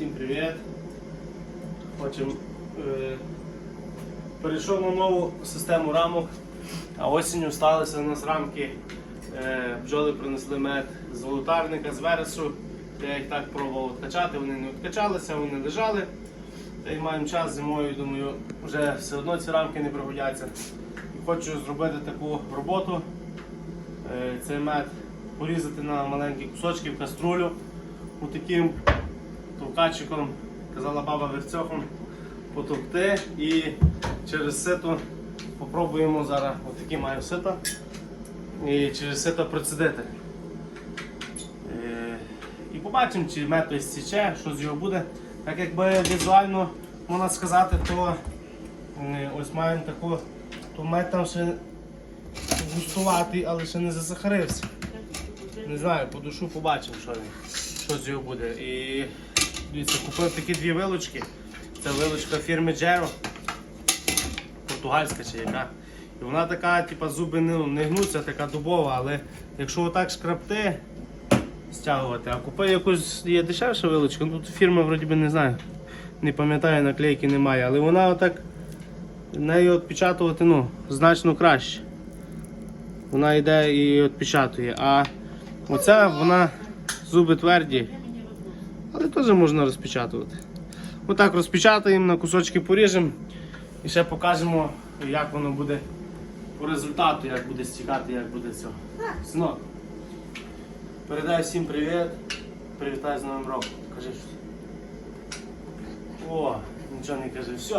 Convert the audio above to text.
Всім привіт. Хочемо. Е, перейшов на нову систему рамок, а осінню сталися у нас рамки. Е, бджоли принесли мед з волотарника, з вересу. Я їх так пробував відкачати, вони не відкачалися, вони лежали. Та й маємо час зимою, думаю, вже все одно ці рамки не пригодяться. І хочу зробити таку роботу. Е, цей мед порізати на маленькі кусочки в каструлю таким товкачиком, казала баба верцьохом, потовкти і через сито попробуємо зараз, отакі маю сито, і через сито процедити. Е, І побачимо, чи мед той стіче, що з його буде. Так якби візуально можна сказати, то е, ось маємо таку, то мед там ще густуватий, але ще не засахарився. Не знаю, по душу побачимо, що що з його буде. І дивіться, купив такі дві вилочки. Це вилочка фірми Джеро. Португальська чи яка. І вона така, типа, зуби не, не гнуться, така дубова, але якщо отак шкрабти, стягувати, а купив якусь є дешевша вилочка, ну тут фірма вроді би не знаю. Не пам'ятаю, наклейки немає, але вона отак нею відпечатувати ну, значно краще. Вона йде і відпечатує. А оця вона зуби тверді, але теж можна розпечатувати. Отак розпечатаємо, на кусочки поріжемо і ще покажемо, як воно буде по результату, як буде стікати, як буде цього. Синок, передай всім привіт. Привітаю з Новим роком. Кажи щось. О, нічого не кажи. Все.